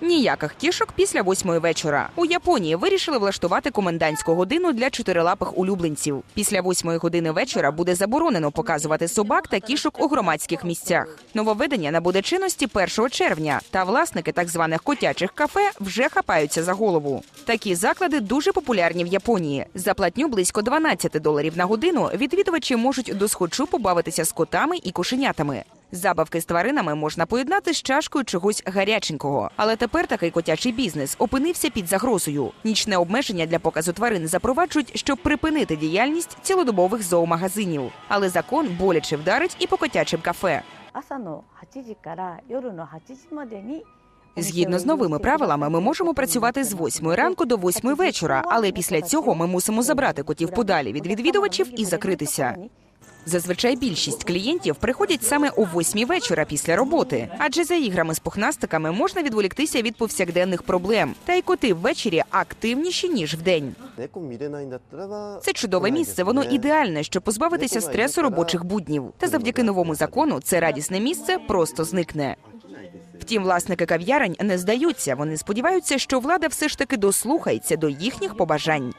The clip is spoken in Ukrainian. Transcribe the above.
Ніяких кішок після восьмої вечора. У Японії вирішили влаштувати комендантську годину для чотирилапих улюбленців. Після восьмої години вечора буде заборонено показувати собак та кішок у громадських місцях. Нововведення набуде чинності 1 червня, та власники так званих котячих кафе вже хапаються за голову. Такі заклади дуже популярні в Японії. За платню близько 12 доларів на годину відвідувачі можуть досхочу побавитися з котами і кошенятами. Забавки з тваринами можна поєднати з чашкою чогось гаряченького. Але тепер такий котячий бізнес опинився під загрозою. Нічне обмеження для показу тварин запроваджують, щоб припинити діяльність цілодобових зоомагазинів. Але закон боляче вдарить і по котячим кафе. Згідно з новими правилами, ми можемо працювати з 8 ранку до 8 вечора, але після цього ми мусимо забрати котів подалі від відвідувачів і закритися. Зазвичай більшість клієнтів приходять саме о восьмій вечора після роботи, адже за іграми з пухнастиками можна відволіктися від повсякденних проблем. Та й коти ввечері активніші ніж вдень. Це чудове місце. Воно ідеальне, щоб позбавитися стресу робочих буднів. Та завдяки новому закону це радісне місце просто зникне. Втім, власники кав'ярень не здаються. Вони сподіваються, що влада все ж таки дослухається до їхніх побажань.